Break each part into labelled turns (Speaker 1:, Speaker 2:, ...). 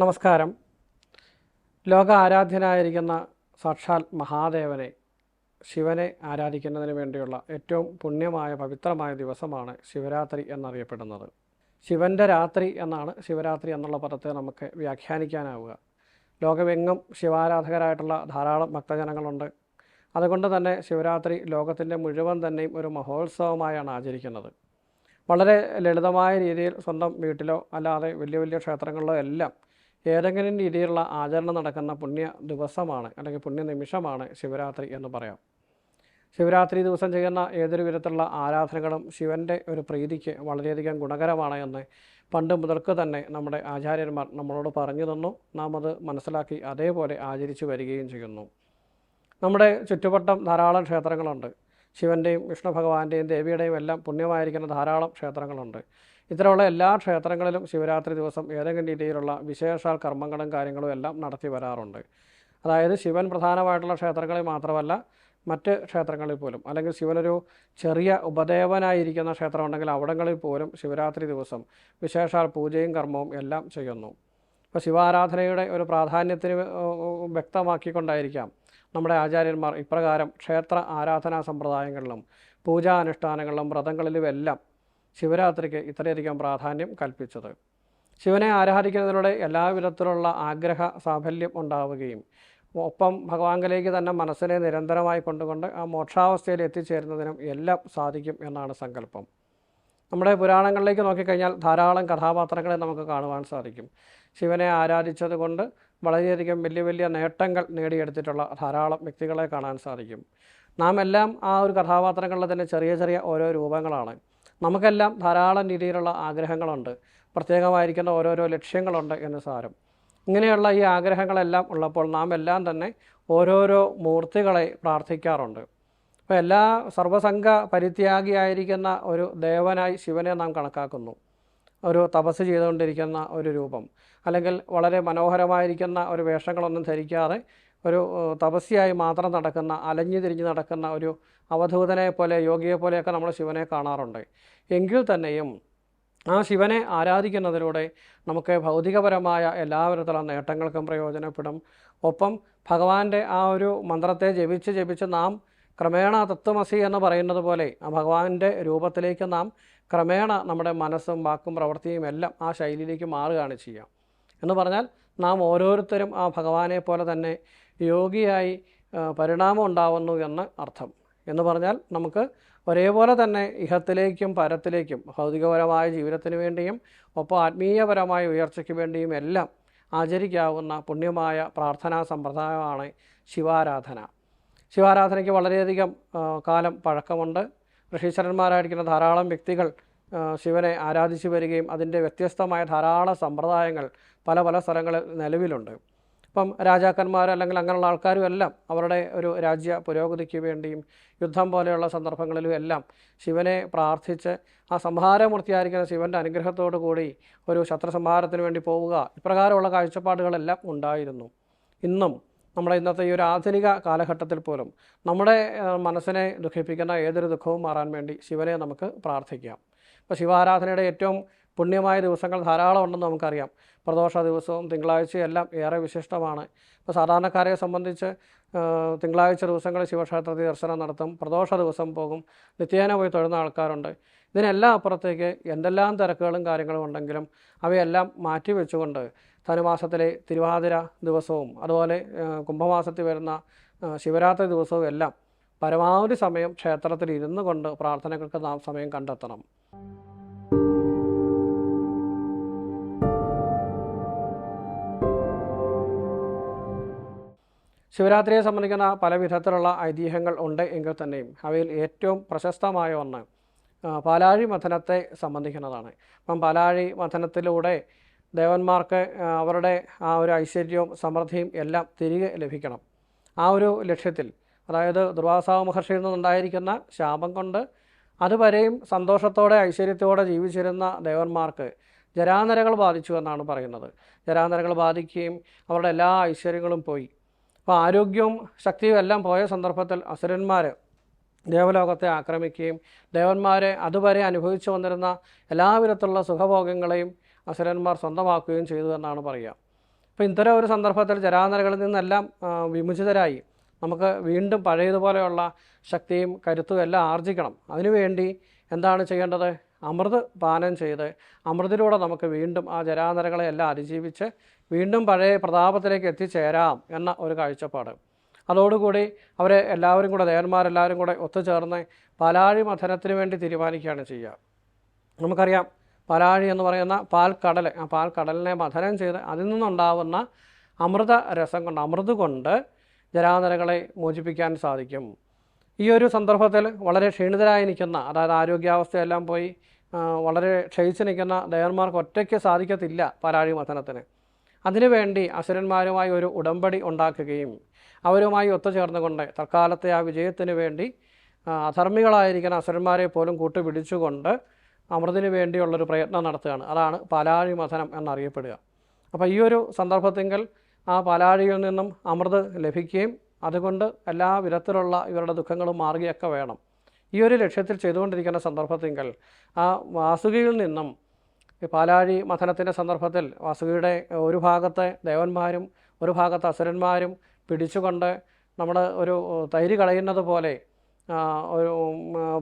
Speaker 1: നമസ്കാരം. ലോക ആരാധ്യനായിരിക്കുന്ന സാക്ഷാൽ മഹാദേവനെ ശിവനെ ആരാധിക്കുന്നതിന് വേണ്ടിയുള്ള ഏറ്റവും പുണ്യമായ പവിത്രമായ ദിവസമാണ് ശിവരാത്രി എന്നറിയപ്പെടുന്നത്. ശിവന്റെ രാത്രി എന്നാണ് ശിവരാത്രി എന്നുള്ള പദത്തെ നമുക്ക് വ്യാഖ്യാനിക്കാനാവുക. ലോകമെങ്ങും ശിവാരാധകരായിട്ടുള്ള ധാരാളം ഭക്തജനങ്ങളുണ്ട്. അതുകൊണ്ട് തന്നെ ശിവരാത്രി ലോകത്തിന്റെ മുഴുവൻ തന്നെയും ഒരു മഹോത്സവമായാണ് ആചരിക്കുന്നത്. വളരെ ലളിതമായ രീതിയിൽ സ്വന്തം വീട്ടിലോ അല്ലാതെ വലിയ വലിയ ക്ഷേത്രങ്ങളിലോ എല്ലാം ഏതെങ്കിലും രീതിയിലുള്ള ആചരണം നടക്കുന്ന പുണ്യ ദിവസമാണ് അല്ലെങ്കിൽ പുണ്യ നിമിഷമാണ് ശിവരാത്രി എന്ന് പറയാം. ശിവരാത്രി ദിവസം ചെയ്യുന്ന ഏതൊരു വിധത്തിലുള്ള ആരാധനകളും ശിവന്റെ ഒരു പ്രീതിക്ക് വളരെയധികം ഗുണകരമാണ് എന്ന് പണ്ട് മുതൽക്ക് തന്നെ നമ്മുടെ ആചാര്യന്മാർ നമ്മളോട് പറഞ്ഞു തന്നു. നാം അത് മനസ്സിലാക്കി അതേപോലെ ആചരിച്ചു വരികയും ചെയ്യുന്നു. നമ്മുടെ ചുറ്റുവട്ടം ധാരാളം ക്ഷേത്രങ്ങളുണ്ട്. ശിവന്റെയും വിഷ്ണു ഭഗവാന്റെയും ദേവിയുടെയും എല്ലാം പുണ്യമായിരിക്കുന്ന ധാരാളം ക്ഷേത്രങ്ങളുണ്ട്. ഇത്തരമുള്ള എല്ലാ ക്ഷേത്രങ്ങളിലും ശിവരാത്രി ദിവസം ഏതെങ്കിലും രീതിയിലുള്ള വിശേഷാൽ കർമ്മങ്ങളും കാര്യങ്ങളും എല്ലാം നടത്തി വരാറുണ്ട്. അതായത് ശിവൻ പ്രധാനമായിട്ടുള്ള ക്ഷേത്രങ്ങളിൽ മാത്രമല്ല മറ്റ് ക്ഷേത്രങ്ങളിൽ പോലും. അല്ലെങ്കിൽ ശിവനൊരു ചെറിയ ഉപദേവനായിരിക്കുന്ന ക്ഷേത്രമുണ്ടെങ്കിൽ അവിടങ്ങളിൽ പോലും ശിവരാത്രി ദിവസം വിശേഷാൽ പൂജയും കർമ്മവും എല്ലാം ചെയ്യുന്നു. ഇപ്പോൾ ശിവാരാധനയുടെ ഒരു പ്രാധാന്യത്തിന് വ്യക്തമാക്കിക്കൊണ്ടായിരിക്കാം നമ്മുടെ ആചാര്യന്മാർ ഇപ്രകാരം ക്ഷേത്ര ആരാധനാ സമ്പ്രദായങ്ങളിലും പൂജാനുഷ്ഠാനങ്ങളിലും വ്രതങ്ങളിലും എല്ലാം ശിവരാത്രിക്ക് ഇത്രയധികം പ്രാധാന്യം കൽപ്പിച്ചത്. ശിവനെ ആരാധിക്കുന്നതിലൂടെ എല്ലാവിധത്തിലുള്ള ആഗ്രഹ സാഫല്യം ഉണ്ടാവുകയും ഒപ്പം ഭഗവാങ്കലേക്ക് തന്നെ മനസ്സിനെ നിരന്തരമായി കൊണ്ടുകൊണ്ട് ആ മോക്ഷാവസ്ഥയിൽ എത്തിച്ചേരുന്നതിനും എല്ലാം സാധിക്കും എന്നാണ് സങ്കല്പം. നമ്മുടെ പുരാണങ്ങളിലേക്ക് നോക്കിക്കഴിഞ്ഞാൽ ധാരാളം കഥാപാത്രങ്ങളെ നമുക്ക് കാണുവാൻ സാധിക്കും. ശിവനെ ആരാധിച്ചതുകൊണ്ട് വളരെയധികം വലിയ വലിയ നേട്ടങ്ങൾ നേടിയെടുത്തിട്ടുള്ള ധാരാളം വ്യക്തികളെ കാണാൻ സാധിക്കും. നാം എല്ലാം ആ ഒരു കഥാപാത്രങ്ങളുടെ തന്നെ ചെറിയ ചെറിയ ഓരോ രൂപങ്ങളാണ്. നമുക്കെല്ലാം ധാരാളം രീതിയിലുള്ള ആഗ്രഹങ്ങളുണ്ട്. പ്രത്യേകമായിരിക്കുന്ന ഓരോരോ ലക്ഷ്യങ്ങളുണ്ട് എന്ന് സാരം. ഇങ്ങനെയുള്ള ഈ ആഗ്രഹങ്ങളെല്ലാം ഉള്ളപ്പോൾ നാം എല്ലാം തന്നെ ഓരോരോ മൂർത്തികളെ പ്രാർത്ഥിക്കാറുണ്ട്. അപ്പോൾ എല്ലാ സർവസംഘ പരിത്യാഗിയായിരിക്കുന്ന ഒരു ദേവനായി ശിവനെ നാം കണക്കാക്കുന്നു. ഒരു തപസ് ചെയ്തുകൊണ്ടിരിക്കുന്ന ഒരു രൂപം. അല്ലെങ്കിൽ വളരെ മനോഹരമായിരിക്കുന്ന ഒരു വേഷങ്ങളൊന്നും ധരിക്കാതെ ഒരു തപസ്യായി മാത്രം നടക്കുന്ന അലഞ്ഞു തിരിഞ്ഞ് നടക്കുന്ന ഒരു അവധൂതനെ പോലെ യോഗിയെ പോലെയൊക്കെ നമ്മൾ ശിവനെ കാണാറുണ്ട്. എങ്കിൽ തന്നെയും ആ ശിവനെ ആരാധിക്കുന്നതിലൂടെ നമുക്ക് ഭൗതികപരമായ എല്ലാവിധത്തിലുള്ള നേട്ടങ്ങൾക്കും പ്രയോജനപ്പെടും. ഒപ്പം ഭഗവാന്റെ ആ ഒരു മന്ത്രത്തെ ജപിച്ച് ജപിച്ച് നാം ക്രമേണ തത്വമസി എന്ന് പറയുന്നത് പോലെ ആ ഭഗവാന്റെ രൂപത്തിലേക്ക് നാം ക്രമേണ നമ്മുടെ മനസ്സും വാക്കും പ്രവൃത്തിയും എല്ലാം ആ ശൈലിയിലേക്ക് മാറുകയാണ് ചെയ്യുക. എന്ന് പറഞ്ഞാൽ നാം ഓരോരുത്തരും ആ ഭഗവാനെ പോലെ തന്നെ യോഗിയായി പരിണാമം ഉണ്ടാവുന്നു എന്ന് അർത്ഥം. എന്ന് പറഞ്ഞാൽ നമുക്ക് ഒരേപോലെ തന്നെ ഇഹത്തിലേക്കും പരത്തിലേക്കും ഭൗതികപരമായ ജീവിതത്തിന് വേണ്ടിയും ഒപ്പം ആത്മീയപരമായ ഉയർച്ചയ്ക്ക് വേണ്ടിയും എല്ലാം ആചരിക്കാവുന്ന പുണ്യമായ പ്രാർത്ഥനാ സമ്പ്രദായമാണ് ശിവാരാധന. ശിവാരാധനയ്ക്ക് വളരെയധികം കാലം പഴക്കമുണ്ട്. ഋഷീശ്വരന്മാരായിരിക്കുന്ന ധാരാളം വ്യക്തികൾ ശിവനെ ആരാധിച്ചു വരികയും അതിന്റെ വ്യത്യസ്തമായ ധാരാളം സമ്പ്രദായങ്ങൾ പല പല സ്ഥലങ്ങളിൽ നിലവിലുണ്ട്. ഇപ്പം രാജാക്കന്മാർ അല്ലെങ്കിൽ അങ്ങനെയുള്ള ആൾക്കാരും എല്ലാം അവരുടെ ഒരു രാജ്യ പുരോഗതിക്ക് വേണ്ടിയും യുദ്ധം പോലെയുള്ള സന്ദർഭങ്ങളിലും എല്ലാം ശിവനെ പ്രാർത്ഥിച്ച് ആ സംഹാരമൂർത്തിയായിരിക്കുന്ന ശിവന്റെ അനുഗ്രഹത്തോടു കൂടി ഒരു ശത്രുസംഹാരത്തിന് വേണ്ടി പോവുക ഇപ്രകാരമുള്ള കാഴ്ചപ്പാടുകളെല്ലാം ഉണ്ടായിരുന്നു. ഇന്നും നമ്മുടെ ഇന്നത്തെ ഈ ഒരു ആധുനിക കാലഘട്ടത്തിൽ പോലും നമ്മുടെ മനസ്സിനെ ദുഃഖിപ്പിക്കുന്ന ഏതൊരു ദുഃഖവും മാറാൻ വേണ്ടി ശിവനെ നമുക്ക് പ്രാർത്ഥിക്കാം. ഇപ്പോൾ ശിവാരാധനയുടെ ഏറ്റവും പുണ്യമായ ദിവസങ്ങൾ ധാരാളം ഉണ്ടെന്ന് നമുക്കറിയാം. പ്രദോഷ ദിവസവും തിങ്കളാഴ്ചയും എല്ലാം ഏറെ വിശിഷ്ടമാണ്. ഇപ്പോൾ സാധാരണക്കാരെ സംബന്ധിച്ച് തിങ്കളാഴ്ച ദിവസങ്ങളിൽ ശിവക്ഷേത്രത്തിൽ ദർശനം നടത്തും പ്രദോഷ ദിവസം പോകും നിത്യേന പോയി തൊഴുന്ന ആൾക്കാരുണ്ട്. ഇതിനെല്ലാം അപ്പുറത്തേക്ക് എന്തെല്ലാം തിരക്കുകളും കാര്യങ്ങളും ഉണ്ടെങ്കിലും അവയെല്ലാം മാറ്റി വെച്ചുകൊണ്ട് ധനുമാസത്തിലെ തിരുവാതിര ദിവസവും അതുപോലെ കുംഭമാസത്തിൽ വരുന്ന ശിവരാത്രി ദിവസവും എല്ലാം പരമാവധി സമയം ക്ഷേത്രത്തിൽ ഇരുന്നു കൊണ്ട് പ്രാർത്ഥനകൾക്ക് നാം സമയം കണ്ടെത്തണം. ശിവരാത്രിയെ സംബന്ധിക്കുന്ന പല വിധത്തിലുള്ള ഐതിഹ്യങ്ങൾ ഉണ്ട് എങ്കിൽ തന്നെയും അവയിൽ ഏറ്റവും പ്രശസ്തമായ ഒന്ന് പാലാഴി മഥനത്തെ സംബന്ധിക്കുന്നതാണ്. അപ്പം പാലാഴി മഥനത്തിലൂടെ ദേവന്മാർക്ക് അവരുടെ ആ ഒരു ഐശ്വര്യവും സമൃദ്ധിയും എല്ലാം തിരികെ ലഭിക്കണം. ആ ഒരു ലക്ഷ്യത്തിൽ അതായത് ദുർവാസാവ് മഹർഷിയിൽ നിന്നുണ്ടായിരിക്കുന്ന ശാപം കൊണ്ട് അതുവരെയും സന്തോഷത്തോടെ ഐശ്വര്യത്തോടെ ജീവിച്ചിരുന്ന ദേവന്മാർക്ക് ജരാനരകൾ ബാധിച്ചു എന്നാണ് പറയുന്നത്. ജരാനരകൾ ബാധിക്കുകയും അവരുടെ എല്ലാ ഐശ്വര്യങ്ങളും പോയി. അപ്പോൾ ആരോഗ്യവും ശക്തിയും എല്ലാം പോയ സന്ദർഭത്തിൽ അസുരന്മാർ ദേവലോകത്തെ ആക്രമിക്കുകയും ദേവന്മാരെ അതുവരെ അനുഭവിച്ചു വന്നിരുന്ന എല്ലാവിധത്തിലുള്ള സുഖഭോഗങ്ങളെയും അസുരന്മാർ സ്വന്തമാക്കുകയും ചെയ്തു എന്നാണ് പറയുക. അപ്പോൾ ഇത്തരം ഒരു സന്ദർഭത്തിൽ ജരാനരകളിൽ നിന്നെല്ലാം വിമുചിതരായി നമുക്ക് വീണ്ടും പഴയതുപോലെയുള്ള ശക്തിയും കരുത്തും എല്ലാം ആർജിക്കണം. അതിനുവേണ്ടി എന്താണ് ചെയ്യേണ്ടത്? അമൃത് പാനം ചെയ്ത് അമൃതിലൂടെ നമുക്ക് വീണ്ടും ആ ജരാനരകളെ എല്ലാം അതിജീവിച്ച് വീണ്ടും പഴയ പ്രതാപത്തിലേക്ക് എത്തിച്ചേരാം എന്ന ഒരു കാഴ്ചപ്പാട്. അതോടുകൂടി അവരെ എല്ലാവരും കൂടെ ദേവന്മാരെല്ലാവരും കൂടെ ഒത്തുചേർന്ന് പാലാഴി മഥനത്തിന് വേണ്ടി തീരുമാനിക്കുകയാണ് ചെയ്യുക. നമുക്കറിയാം പാലാഴി എന്ന് പറയുന്ന പാൽക്കടൽ ആ പാൽക്കടലിനെ മഥനം ചെയ്ത് അതിൽ നിന്നുണ്ടാവുന്ന അമൃത രസം കൊണ്ട് അമൃത് കൊണ്ട് ജരാനരകളെ മോചിപ്പിക്കാൻ സാധിക്കും. ഈ ഒരു സന്ദർഭത്തിൽ വളരെ ക്ഷീണിതരായി നിൽക്കുന്ന അതായത് ആരോഗ്യാവസ്ഥയെല്ലാം പോയി വളരെ ക്ഷയിച്ച് നിൽക്കുന്ന ദേവന്മാർക്ക് ഒറ്റയ്ക്ക് സാധിക്കത്തില്ല പരാഴി മഥനത്തിന്. അതിനുവേണ്ടി അസുരന്മാരുമായി ഒരു ഉടമ്പടി ഉണ്ടാക്കുകയും അവരുമായി ഒത്തുചേർന്നുകൊണ്ട് തൽക്കാലത്തെ ആ വിജയത്തിന് വേണ്ടി അധർമ്മികളായിരിക്കുന്ന അസുരന്മാരെ പോലും കൂട്ടുപിടിച്ചുകൊണ്ട് അമൃതിന് വേണ്ടിയുള്ളൊരു പ്രയത്നം നടത്തുകയാണ്. അതാണ് പാലാഴി മഥനം എന്നറിയപ്പെടുക. അപ്പോൾ ഈ ഒരു സന്ദർഭത്തിങ്കിൽ ആ പാലാഴിയിൽ നിന്നും അമൃത് ലഭിക്കുകയും അതുകൊണ്ട് എല്ലാ വിധത്തിലുള്ള ഇവരുടെ ദുഃഖങ്ങളും മാറുകയൊക്കെ വേണം. ഈ ഒരു ലക്ഷ്യത്തിൽ ചെയ്തുകൊണ്ടിരിക്കുന്ന സന്ദർഭത്തിങ്കൽ ആ വാസുകിയിൽ നിന്നും പാലാഴി മഥനത്തിന്റെ സന്ദർഭത്തിൽ വാസുകിയുടെ ഒരു ഭാഗത്തെ ദേവന്മാരും ഒരു ഭാഗത്തെ അസുരന്മാരും പിടിച്ചുകൊണ്ട് നമ്മൾ ഒരു തൈര് കളയുന്നത് പോലെ ഒരു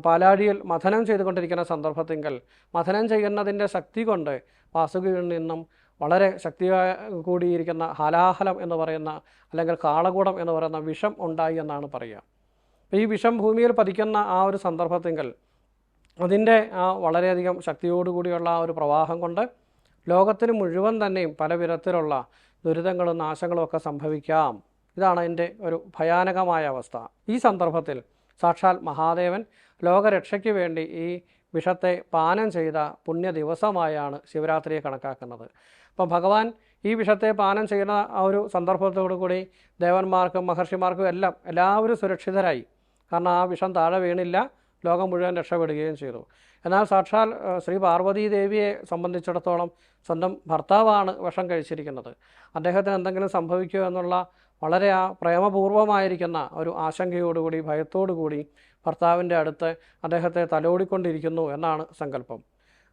Speaker 1: പാലാഴിയിൽ മഥനം ചെയ്തുകൊണ്ടിരിക്കുന്ന സന്ദർഭത്തിങ്കൽ മഥനം ചെയ്യുന്നതിന്റെ ശക്തി കൊണ്ട് വാസുകിയിൽ നിന്നും വളരെ ശക്തി കൂടിയിരിക്കുന്ന ഹലാഹലം എന്ന് പറയുന്ന അല്ലെങ്കിൽ കാളകൂടം എന്ന് പറയുന്ന വിഷം ഉണ്ടായി എന്നാണ് പറയുക. അപ്പോൾ ഈ വിഷം ഭൂമിയിൽ പതിക്കുന്ന ആ ഒരു സന്ദർഭത്തെങ്കിൽ അതിന്റെ ആ വളരെയധികം ശക്തിയോടുകൂടിയുള്ള ആ ഒരു പ്രവാഹം കൊണ്ട് ലോകത്തിന് മുഴുവൻ തന്നെയും പല വിധത്തിലുള്ള ദുരിതങ്ങളും നാശങ്ങളും ഒക്കെ സംഭവിക്കാം. ഇതാണ് അതിന്റെ ഒരു ഭയാനകമായ അവസ്ഥ. ഈ സന്ദർഭത്തിൽ സാക്ഷാൽ മഹാദേവൻ ലോകരക്ഷയ്ക്ക് വേണ്ടി ഈ വിഷത്തെ പാനം ചെയ്ത പുണ്യ ദിവസമായാണ് ശിവരാത്രിയെ കണക്കാക്കുന്നത്. അപ്പോൾ ഭഗവാൻ ഈ വിഷത്തെ പാനം ചെയ്യുന്ന ആ ഒരു സന്ദർഭത്തോടു കൂടി ദേവന്മാർക്കും മഹർഷിമാർക്കും എല്ലാം എല്ലാവരും സുരക്ഷിതരായി. കാരണം ആ വിഷം താഴെ വീണില്ല ലോകം മുഴുവൻ രക്ഷപ്പെടുകയും ചെയ്തു. എന്നാൽ സാക്ഷാൽ ശ്രീ പാർവതീ ദേവിയെ സംബന്ധിച്ചിടത്തോളം സ്വന്തം ഭർത്താവാണ് വിഷം കഴിച്ചിരിക്കുന്നത്. അദ്ദേഹത്തിന് എന്തെങ്കിലും സംഭവിക്കുമോ എന്നുള്ള വളരെ ആ പ്രേമപൂർവമായിരിക്കുന്ന ഒരു ആശങ്കയോടുകൂടി ഭയത്തോടുകൂടി ഭർത്താവിന്റെ അടുത്ത് അദ്ദേഹത്തെ തലോടിക്കൊണ്ടിരിക്കുന്നു എന്നാണ് സങ്കല്പം.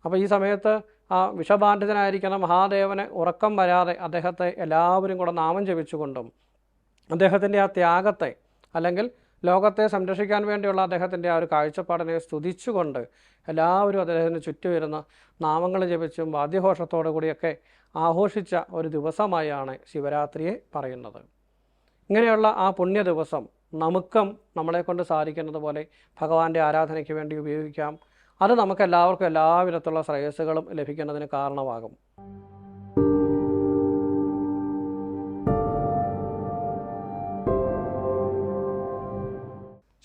Speaker 1: അപ്പോൾ ഈ സമയത്ത് ആ വിഷബാന്ധിതനായിരിക്കുന്ന മഹാദേവന് ഉറക്കം വരാതെ അദ്ദേഹത്തെ എല്ലാവരും കൂടെ നാമം ജപിച്ചുകൊണ്ടും അദ്ദേഹത്തിന്റെ ആ ത്യാഗത്തെ അല്ലെങ്കിൽ ലോകത്തെ സംരക്ഷിക്കാൻ വേണ്ടിയുള്ള അദ്ദേഹത്തിന്റെ ആ ഒരു കാഴ്ചപ്പാടിനെ സ്തുതിച്ചുകൊണ്ട് എല്ലാവരും അദ്ദേഹത്തിന് ചുറ്റുവരുന്ന നാമങ്ങൾ ജപിച്ചും വാദ്യഘോഷത്തോടു കൂടിയൊക്കെ ആഘോഷിച്ച ഒരു ദിവസമായാണ് ശിവരാത്രിയെ പറയുന്നത്. ഇങ്ങനെയുള്ള ആ പുണ്യ ദിവസം നമുക്കും നമ്മളെ കൊണ്ട് സാധിക്കുന്നത് പോലെ ഭഗവാന്റെ ആരാധനയ്ക്ക് വേണ്ടി ഉപയോഗിക്കാം. അത് നമുക്ക് എല്ലാവർക്കും എല്ലാവിധത്തിലുള്ള ശ്രേയസ്സുകളും ലഭിക്കുന്നതിന് കാരണമാകും.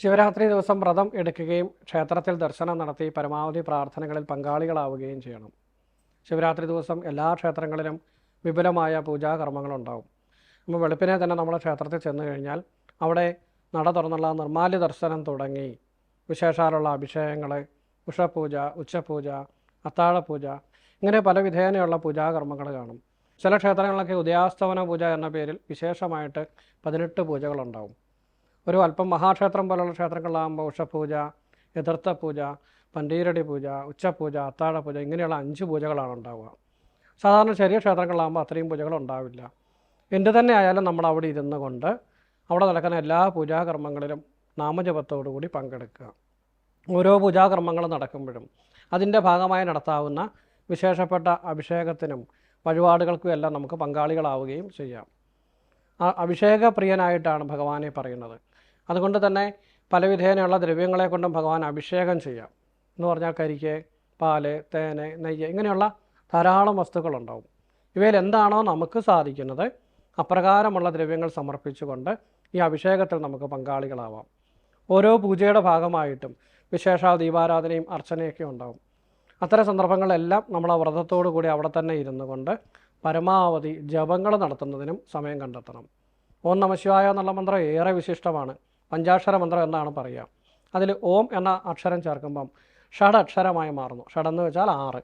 Speaker 1: ശിവരാത്രി ദിവസം വ്രതം എടുക്കുകയും ക്ഷേത്രത്തിൽ ദർശനം നടത്തി പരമാവധി പ്രാർത്ഥനകളിൽ പങ്കാളികളാവുകയും ചെയ്യണം. ശിവരാത്രി ദിവസം എല്ലാ ക്ഷേത്രങ്ങളിലും വിപുലമായ പൂജാകർമ്മങ്ങളുണ്ടാവും. അപ്പോൾ വെളുപ്പിനെ തന്നെ നമ്മുടെ ക്ഷേത്രത്തിൽ ചെന്ന് കഴിഞ്ഞാൽ അവിടെ നട തുറന്നുള്ള നിർമാല്യ ദർശനം തുടങ്ങി. വിശേഷാലുള്ള അഭിഷേകങ്ങൾ ഉഷപൂജ ഉച്ചപൂജ അത്താഴപൂജ ഇങ്ങനെ പല വിധേനയുള്ള പൂജാകർമ്മങ്ങൾ കാണും. ചില ക്ഷേത്രങ്ങളിലൊക്കെ ഉദയാസ്തവന പൂജ എന്ന പേരിൽ വിശേഷമായിട്ട് പതിനെട്ട് പൂജകളുണ്ടാവും. ഒരു അല്പം മഹാക്ഷേത്രം പോലുള്ള ക്ഷേത്രങ്ങളിലാകുമ്പോൾ ഉഷപൂജ എതിർത്ത പൂജ പണ്ടീരടി പൂജ ഉച്ചപൂജ അത്താഴപൂജ ഇങ്ങനെയുള്ള അഞ്ച് പൂജകളാണ് ഉണ്ടാവുക. സാധാരണ ചെറിയ ക്ഷേത്രങ്ങളിലാകുമ്പോൾ അത്രയും പൂജകൾ ഉണ്ടാവില്ല. എന്ത് തന്നെ ആയാലും നമ്മൾ അവിടെ ഇരുന്ന് കൊണ്ട് അവിടെ നടക്കുന്ന എല്ലാ പൂജാകർമ്മങ്ങളിലും നാമജപത്തോടു കൂടി പങ്കെടുക്കുക. ഓരോ പൂജാകർമ്മങ്ങളും നടക്കുമ്പോഴും അതിന്റെ ഭാഗമായി നടത്താവുന്ന വിശേഷപ്പെട്ട അഭിഷേകത്തിനും വഴിപാടുകൾക്കും എല്ലാം നമുക്ക് പങ്കാളികളാവുകയും ചെയ്യാം. ആ അഭിഷേകപ്രിയനായിട്ടാണ് ഭഗവാനെ പറയുന്നത്. അതുകൊണ്ട് തന്നെ പലവിധേനയുള്ള ദ്രവ്യങ്ങളെ കൊണ്ടും ഭഗവാൻ അഭിഷേകം ചെയ്യാം. എന്ന് പറഞ്ഞാൽ കരിക്ക് പാൽ തേന് നെയ്യ് ഇങ്ങനെയുള്ള ധാരാളം വസ്തുക്കളുണ്ടാവും. ഇവയിൽ എന്താണോ നമുക്ക് സാധിക്കുന്നത് അപ്രകാരമുള്ള ദ്രവ്യങ്ങൾ സമർപ്പിച്ചുകൊണ്ട് ഈ അഭിഷേകത്തിൽ നമുക്ക് പങ്കാളികളാവാം. ഓരോ പൂജയുടെ ഭാഗമായിട്ടും വിശേഷാൽ ദീപാരാധനയും അർച്ചനയൊക്കെ ഉണ്ടാവും. അത്തരം സന്ദർഭങ്ങളെല്ലാം നമ്മൾ ആ വ്രതത്തോടു കൂടി അവിടെ തന്നെ ഇരുന്നു കൊണ്ട് പരമാവധി ജപങ്ങൾ നടത്തുന്നതിനും സമയം കണ്ടെത്തണം. ഓം നമശിവായ എന്നുള്ള മന്ത്രം ഏറെ വിശിഷ്ടമാണ്. പഞ്ചാക്ഷര മന്ത്രം എന്നാണ് പറയുക. അതിൽ ഓം എന്ന അക്ഷരം ചേർക്കുമ്പം ഷഡ് ഷഡക്ഷരമായി മാറുന്നു. ഷഡെന്ന് വെച്ചാൽ ആറ്.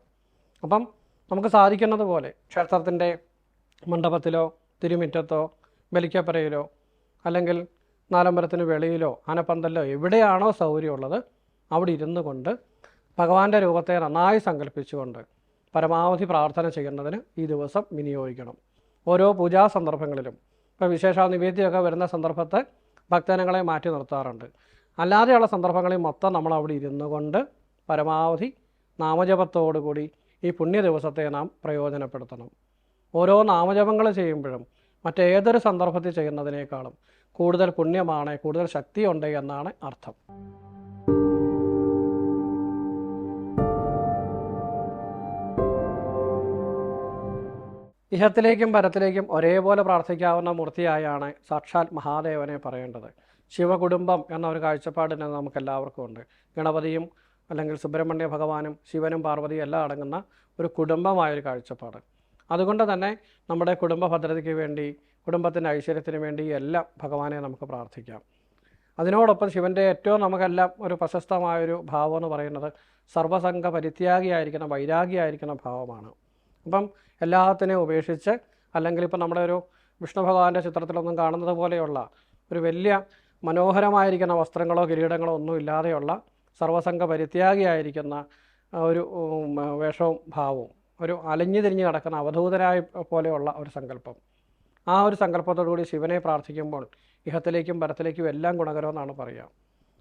Speaker 1: അപ്പം നമുക്ക് സാധിക്കുന്നത് പോലെ ക്ഷേത്രത്തിന്റെ മണ്ഡപത്തിലോ തിരുമുറ്റത്തോ ബലിക്കപ്പരയിലോ അല്ലെങ്കിൽ നാലമ്പലത്തിന് വെളിയിലോ ആനപ്പന്തലിലോ എവിടെയാണോ സൗകര്യമുള്ളത് അവിടെ ഇരുന്നു കൊണ്ട് ഭഗവാന്റെ രൂപത്തെ നന്നായി സങ്കല്പിച്ചുകൊണ്ട് പരമാവധി പ്രാർത്ഥന ചെയ്യുന്നതിന് ഈ ദിവസം വിനിയോഗിക്കണം. ഓരോ പൂജാ സന്ദർഭങ്ങളിലും ഇപ്പോൾ വിശേഷ നിവേദ്യമൊക്കെ വരുന്ന സന്ദർഭത്തെ ഭക്തജനങ്ങളെ മാറ്റി നിർത്താറുണ്ട്. അല്ലാതെയുള്ള സന്ദർഭങ്ങളിൽ മൊത്തം നമ്മൾ അവിടെ ഇരുന്നു കൊണ്ട് പരമാവധി നാമജപത്തോടുകൂടി ഈ പുണ്യ ദിവസത്തെ നാം പ്രയോജനപ്പെടുത്തണം. ഓരോ നാമജപങ്ങൾ ചെയ്യുമ്പോഴും മറ്റേതൊരു സന്ദർഭത്തിൽ ചെയ്യുന്നതിനേക്കാളും കൂടുതൽ പുണ്യമാണ് കൂടുതൽ ശക്തിയുണ്ട് എന്നാണ് അർത്ഥം. ഇഹത്തിലേക്കും പരത്തിലേക്കും ഒരേപോലെ പ്രാർത്ഥിക്കാവുന്ന മൂർത്തിയായാണ് സാക്ഷാൽ മഹാദേവനെ പറയേണ്ടത്. ശിവകുടുംബം എന്ന ഒരു കാഴ്ചപ്പാടിനെ നമുക്ക് എല്ലാവർക്കും ഉണ്ട്. ഗണപതിയും അല്ലെങ്കിൽ സുബ്രഹ്മണ്യ ഭഗവാനും ശിവനും പാർവതിയും എല്ലാം അടങ്ങുന്ന ഒരു കുടുംബമായൊരു കാഴ്ചപ്പാട്. അതുകൊണ്ട് തന്നെ നമ്മുടെ കുടുംബ ഭദ്രതയ്ക്ക് വേണ്ടി കുടുംബത്തിന്റെ ഐശ്വര്യത്തിന് വേണ്ടി എല്ലാം ഭഗവാനെ നമുക്ക് പ്രാർത്ഥിക്കാം. അതിനോടൊപ്പം ശിവന്റെ ഏറ്റവും നമുക്കെല്ലാം ഒരു പ്രശസ്തമായൊരു ഭാവം എന്ന് പറയുന്നത് സർവസംഘ പരിത്യാഗിയായിരിക്കുന്ന വൈരാഗിയായിരിക്കുന്ന ഭാവമാണ്. അപ്പം എല്ലാത്തിനെയും ഉപേക്ഷിച്ച് അല്ലെങ്കിൽ ഇപ്പം നമ്മുടെ ഒരു വിഷ്ണു ഭഗവാന്റെ ചിത്രത്തിലൊന്നും കാണുന്നത് പോലെയുള്ള ഒരു വലിയ മനോഹരമായിരിക്കുന്ന വസ്ത്രങ്ങളോ കിരീടങ്ങളോ ഒന്നും ഇല്ലാതെയുള്ള സർവസംഘ പരിത്യാഗിയായിരിക്കുന്ന ഒരു വേഷവും ഭാവവും ഒരു അലഞ്ഞു തിരിഞ്ഞ് കിടക്കുന്ന അവധൂതരായ പോലെയുള്ള ഒരു സങ്കല്പം. ആ ഒരു സങ്കല്പത്തോടുകൂടി ശിവനെ പ്രാർത്ഥിക്കുമ്പോൾ ഇഹത്തിലേക്കും പരത്തിലേക്കും എല്ലാം ഗുണകരമെന്നാണ് പറയുക.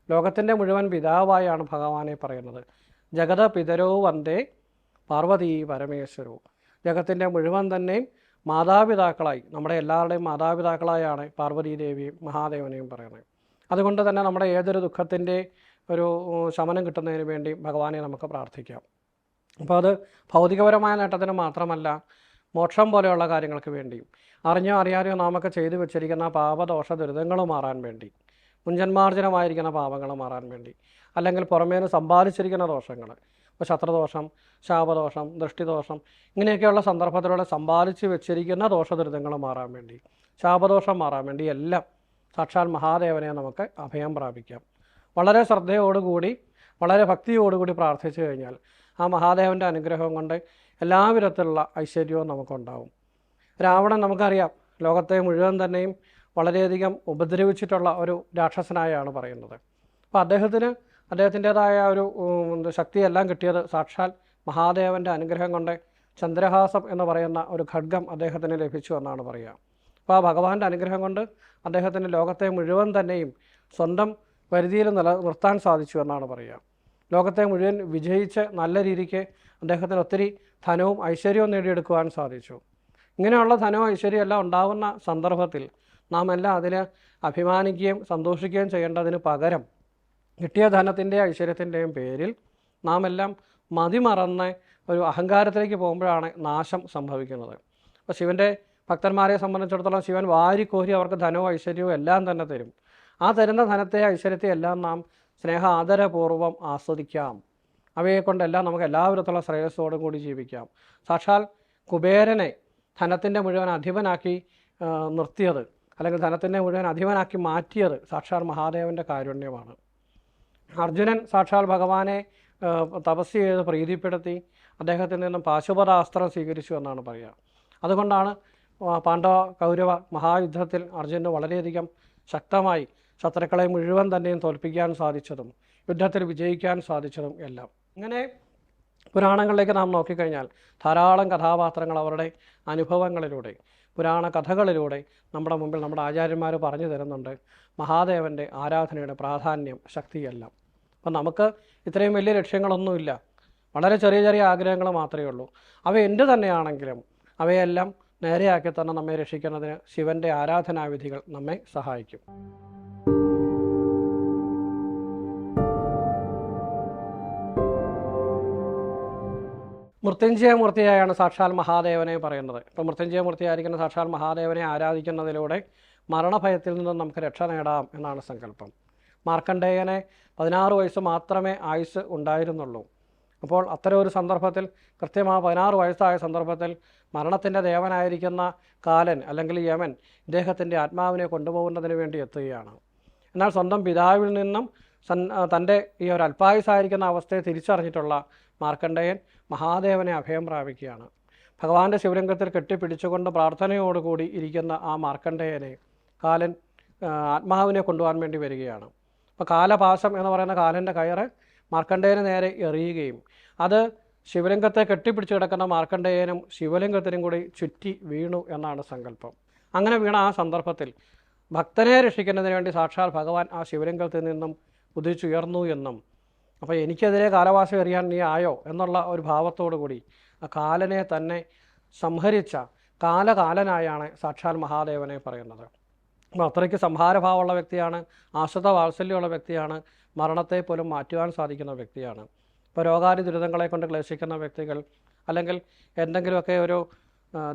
Speaker 1: ലോകത്തിന്റെ മുഴുവൻ പിതാവായാണ് ഭഗവാനെ പറയുന്നത്. ജഗത പിതരോ വന്ദേ പാർവതി പരമേശ്വരവും ജഗത്തിന്റെ മുഴുവൻ തന്നെയും മാതാപിതാക്കളായി നമ്മുടെ എല്ലാവരുടെയും മാതാപിതാക്കളായാണ് പാർവതി ദേവിയും മഹാദേവനെയും പറയുന്നത്. അതുകൊണ്ട് തന്നെ നമ്മുടെ ഏതൊരു ദുഃഖത്തിന്റെ ഒരു ശമനം കിട്ടുന്നതിന് വേണ്ടി ഭഗവാനെ നമുക്ക് പ്രാർത്ഥിക്കാം. അപ്പോൾ അത് ഭൗതികപരമായ നേട്ടത്തിന് മാത്രമല്ല മോക്ഷം പോലെയുള്ള കാര്യങ്ങൾക്ക് വേണ്ടിയും അറിഞ്ഞോ അറിയാതെയോ നാമൊക്കെ ചെയ്തു വെച്ചിരിക്കുന്ന പാപദോഷ ദുരിതങ്ങൾ മാറാൻ വേണ്ടി മുഞ്ചന്മാർജനമായിരിക്കുന്ന പാപങ്ങൾ മാറാൻ വേണ്ടി അല്ലെങ്കിൽ പുറമേന്ന് സമ്പാദിച്ചിരിക്കുന്ന ദോഷങ്ങൾ ഇപ്പോൾ ശത്രുദോഷം ശാപദോഷം ദൃഷ്ടിദോഷം ഇങ്ങനെയൊക്കെയുള്ള സന്ദർഭത്തിലൂടെ സമ്പാദിച്ച് വെച്ചിരിക്കുന്ന ദോഷദുരിതങ്ങൾ മാറാൻ വേണ്ടി ശാപദോഷം മാറാൻ വേണ്ടി എല്ലാം സാക്ഷാൽ മഹാദേവനെ നമുക്ക് അഭയം പ്രാപിക്കാം. വളരെ ശ്രദ്ധയോടുകൂടി വളരെ ഭക്തിയോടുകൂടി പ്രാർത്ഥിച്ചു കഴിഞ്ഞാൽ ആ മഹാദേവന്റെ അനുഗ്രഹം കൊണ്ട് എല്ലാവിധത്തിലുള്ള ഐശ്വര്യവും നമുക്കുണ്ടാവും. രാവണൻ നമുക്കറിയാം ലോകത്തെ മുഴുവൻ തന്നെയും വളരെയധികം ഉപദ്രവിച്ചിട്ടുള്ള ഒരു രാക്ഷസനായാണ് പറയുന്നത്. അപ്പോൾ അദ്ദേഹത്തിന് അദ്ദേഹത്തിന്റേതായ ഒരു ശക്തിയെല്ലാം കിട്ടിയത് സാക്ഷാൽ മഹാദേവന്റെ അനുഗ്രഹം കൊണ്ട് ചന്ദ്രഹാസം എന്ന് പറയുന്ന ഒരു ഖഡ്ഗം അദ്ദേഹത്തിന് ലഭിച്ചു എന്നാണ് പറയുക. അപ്പോൾ ആ ഭഗവാന്റെ അനുഗ്രഹം കൊണ്ട് അദ്ദേഹത്തിന് ലോകത്തെ മുഴുവൻ തന്നെയും സ്വന്തം പരിധിയിൽ നില നിർത്താൻ സാധിച്ചു എന്നാണ് പറയുക. ലോകത്തെ മുഴുവൻ വിജയിച്ച് നല്ല രീതിക്ക് അദ്ദേഹത്തിന് ഒത്തിരി ധനവും ഐശ്വര്യവും നേടിയെടുക്കുവാൻ സാധിച്ചു. ഇങ്ങനെയുള്ള ധനവും ഐശ്വര്യവും എല്ലാം ഉണ്ടാവുന്ന സന്ദർഭത്തിൽ നാം എല്ലാം അതിൽ അഭിമാനിക്കുകയും സന്തോഷിക്കുകയും ചെയ്യേണ്ടതിന് പകരം കിട്ടിയ ധനത്തിന്റെയും ഐശ്വര്യത്തിന്റെയും പേരിൽ നാം എല്ലാം മതിമറന്ന് ഒരു അഹങ്കാരത്തിലേക്ക് പോകുമ്പോഴാണ് നാശം സംഭവിക്കുന്നത്. അപ്പോൾ ശിവന്റെ ഭക്തന്മാരെ സംബന്ധിച്ചിടത്തോളം ശിവൻ വാരിക്കോരി അവർക്ക് ധനവും ഐശ്വര്യവും എല്ലാം തന്നെ തരും. ആ തരുന്ന ധനത്തെ ഐശ്വര്യത്തെ എല്ലാം നാം സ്നേഹ ആദരപൂർവം ആസ്വദിക്കാം. അവയെ കൊണ്ടെല്ലാം നമുക്ക് എല്ലാവിധത്തിലുള്ള ശ്രേയസ്സോടും കൂടി ജീവിക്കാം. സാക്ഷാൽ കുബേരനെ ധനത്തിന്റെ മുഴുവൻ അധിപനാക്കി നിർത്തിയത് അല്ലെങ്കിൽ ധനത്തിന്റെ മുഴുവൻ അധിപനാക്കി മാറ്റിയത് സാക്ഷാൽ മഹാദേവന്റെ കാരുണ്യമാണ്. അർജുനൻ സാക്ഷാൽ ഭഗവാനെ തപസ് ചെയ്ത് പ്രീതിപ്പെടുത്തി അദ്ദേഹത്തിൽ നിന്നും പാശുപതാസ്ത്രം സ്വീകരിച്ചു എന്നാണ് പറയുക. അതുകൊണ്ടാണ് പാണ്ഡവ കൗരവ മഹായുദ്ധത്തിൽ അർജുനന് വളരെയധികം ശക്തമായി ശത്രുക്കളെ മുഴുവൻ തന്നെയും തോൽപ്പിക്കാൻ സാധിച്ചതും യുദ്ധത്തിൽ വിജയിക്കാൻ സാധിച്ചതും എല്ലാം. ഇങ്ങനെ പുരാണങ്ങളിലേക്ക് നാം നോക്കിക്കഴിഞ്ഞാൽ ധാരാളം കഥാപാത്രങ്ങൾ അവരുടെ അനുഭവങ്ങളിലൂടെ പുരാണ കഥകളിലൂടെ നമ്മുടെ മുമ്പിൽ നമ്മുടെ ആചാര്യന്മാർ പറഞ്ഞു തരുന്നുണ്ട്. മഹാദേവന്റെ ആരാധനയുടെ പ്രാധാന്യം ശക്തിയെല്ലാം അപ്പം നമുക്ക് ഇത്രയും വലിയ ലക്ഷ്യങ്ങളൊന്നുമില്ല. വളരെ ചെറിയ ചെറിയ ആഗ്രഹങ്ങൾ മാത്രമേ ഉള്ളൂ. അവ എന്ത് തന്നെയാണെങ്കിലും അവയെല്ലാം നേരെയാക്കി തന്നെ നമ്മെ രക്ഷിക്കുന്നതിന് ശിവന്റെ ആരാധനാവിധികൾ നമ്മെ സഹായിക്കും. മൃത്യുഞ്ജയമൂർത്തിയായാണ് സാക്ഷാൽ മഹാദേവനെ പറയുന്നത്. ഇപ്പോൾ മൃത്യുഞ്ജയമൂർത്തിയായിരിക്കുന്ന സാക്ഷാൽ മഹാദേവനെ ആരാധിക്കുന്നതിലൂടെ മരണഭയത്തിൽ നിന്നും നമുക്ക് രക്ഷ നേടാം എന്നാണ് സങ്കല്പം. മാർക്കണ്ഡേയനെ പതിനാറ് വയസ്സ് മാത്രമേ ആയുസ് ഉണ്ടായിരുന്നുള്ളൂ. അപ്പോൾ അത്തരം ഒരു സന്ദർഭത്തിൽ കൃത്യമായ പതിനാറ് വയസ്സായ സന്ദർഭത്തിൽ മരണത്തിന്റെ ദേവനായിരിക്കുന്ന കാലൻ അല്ലെങ്കിൽ യമൻ ഇദ്ദേഹത്തിന്റെ ആത്മാവിനെ കൊണ്ടുപോകുന്നതിന് വേണ്ടി എത്തുകയാണ്. എന്നാൽ സ്വന്തം പിതാവിൽ നിന്നും സൻ തന്റെ ഈ ഒരു അല്പായുസായിരിക്കുന്ന അവസ്ഥയെ തിരിച്ചറിഞ്ഞിട്ടുള്ള മാർക്കണ്ഡേയൻ മഹാദേവനെ അഭയം പ്രാപിക്കുകയാണ്. ഭഗവാന്റെ ശിവരംഗത്തിൽ കെട്ടിപ്പിടിച്ചുകൊണ്ട് പ്രാർത്ഥനയോടുകൂടി ഇരിക്കുന്ന ആ മാർക്കണ്ഡേയനെ കാലൻ ആത്മാവിനെ കൊണ്ടുപോകാൻ വേണ്ടി വരികയാണ്. അപ്പോൾ കാലപാശം എന്ന് പറയുന്ന കാലന്റെ കയറ് മാർക്കണ്ഡേയന് നേരെ എറിയുകയും അത് ശിവലിംഗത്തെ കെട്ടിപ്പിടിച്ച് കിടക്കുന്ന മാർക്കണ്ഡേയനും ശിവലിംഗത്തിനും കൂടി ചുറ്റി വീണു എന്നാണ് സങ്കല്പം. അങ്ങനെ വീണ ആ സന്ദർഭത്തിൽ ഭക്തനെ രക്ഷിക്കുന്നതിന് വേണ്ടി സാക്ഷാൽ ഭഗവാൻ ആ ശിവലിംഗത്തിൽ നിന്നും ഉദിച്ചുയർന്നു എന്നും. അപ്പോൾ എനിക്കെതിരെ കാലവാസം എറിയാൻ നീ ആയോ എന്നുള്ള ഒരു ഭാവത്തോടു കൂടി ആ കാലനെ തന്നെ സംഹരിച്ച കാലകാലനായാണ് സാക്ഷാൽ മഹാദേവനെ പറയുന്നത്. അപ്പോൾ അത്രയ്ക്ക് സംഹാരഭാവമുള്ള വ്യക്തിയാണ് ആശ്രിത വാത്സല്യമുള്ള വ്യക്തിയാണ് മരണത്തെ പോലും മാറ്റുവാൻ സാധിക്കുന്ന വ്യക്തിയാണ്. ഇപ്പോൾ രോഗാരി ദുരിതങ്ങളെ കൊണ്ട് ക്ലേശിക്കുന്ന വ്യക്തികൾ അല്ലെങ്കിൽ എന്തെങ്കിലുമൊക്കെ ഒരു